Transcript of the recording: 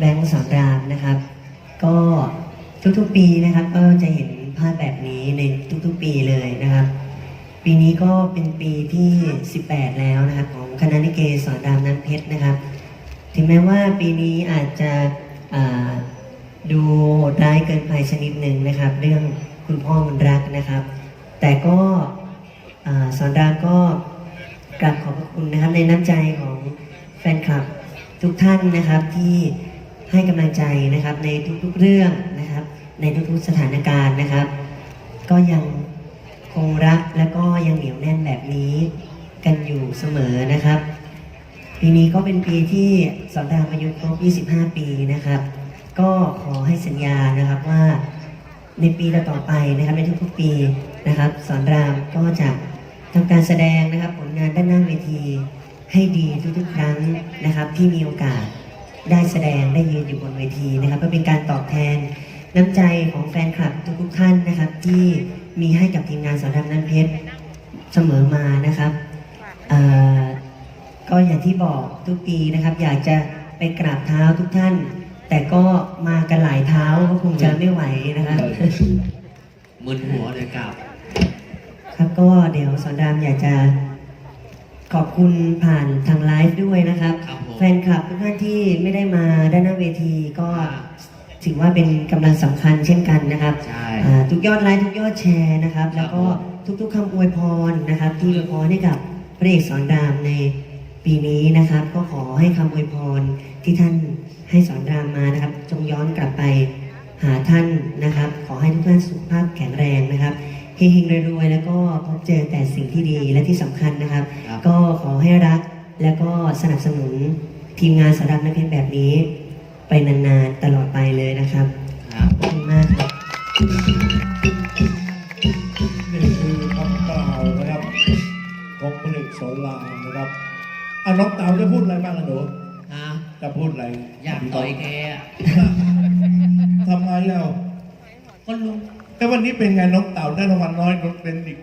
แบงค์สอนรามนะครับ ก็ทุกๆปีนะครับ ก็จะเห็นภาพแบบนี้ในทุกๆปีเลยนะครับ ปีนี้ก็เป็นปีที่ 18 แล้วนะครับ ของคณะลิเกสอนรามน้ำเพชรนะครับ ถึงแม้ว่าปีนี้อาจจะดูโหดร้ายเกินไปชนิดหนึ่งนะครับ เรื่องคุณพ่อมันรักนะครับ แต่ก็สอนรามก็กราบขอบพระคุณนะครับในน้ำใจของแฟนคลับทุกท่านนะครับที่ ให้กำลังใจนะครับในทุกๆเรื่องนะครับ ในทุกๆสถานการณ์นะครับ ก็ยังคงรักและก็ยังเหนียวแน่นแบบนี้กันอยู่เสมอนะครับ ปีนี้ก็เป็นปีที่สอนรามอายุครบ 25 ปีนะครับ ก็ขอให้สัญญานะครับว่าในปีต่อไปนะครับในทุกๆปีนะครับ สอนรามก็จะทำการแสดงนะครับผลงานด้านหน้าเวทีให้ดีทุกๆครั้งนะครับที่มีโอกาส ได้แสดงได้ยืนอยู่บนเวทีนะครับเพื่อเป็นการตอบแทนน้ำใจของแฟนคลับทุกๆท่านนะครับ ที่มีให้กับทีมงานสอนรามน้ำเพชรเสมอมานะครับเอ่อก็อย่างที่บอกทุกปีนะครับ อยากจะไปกราบเท้าทุกท่าน แต่ก็มากันหลายเท้าก็คงจะไม่ไหวนะครับมึนหัวเลยกลับครับก็เดี๋ยวสอนรามอยากจะ ขอบคุณผ่านทางไลฟ์ด้วยนะครับ ครับผม แฟนคลับทุกท่านที่ไม่ได้มาด้านหน้าเวทีก็ถือว่าเป็นกำลังสำคัญเช่นกันนะครับใช่ อ่าทุกยอดไลค์ทุกยอดแชร์นะครับแล้วก็ทุกๆคำอวยพรนะครับ ที่อวยพรให้กับพระเอกสอนรามในปีนี้นะครับ ก็ขอให้คำอวยพรที่ท่านให้สอนรามมานะครับ จงย้อนกลับไปหาท่านนะครับ ขอให้ทุกท่านสุขภาพแข็งแรงนะครับ เฮงๆรวยๆแล้วก็พบเจอแต่สิ่งที่ดีและที่สำคัญนะครับ ครับ ก็ขอให้รักแล้วก็สนับสนุนทีมงานสอนรามนักเพชรแบบนี้ ไปนานๆตลอดไปเลยนะครับครับขอบคุณมากครับ นี่คือคำกล่าวนะครับของพลเอกสอนรามนะครับอะน้องเต๋าจะพูดอะไรบ้างล่ะหนูฮะจะพูดอะไรอยากต่อยแกอะทำไมแล้วก็ลุง แต่วันนี้เป็นไงน้องเต่าได้รางวัลน้อยเป็นอีก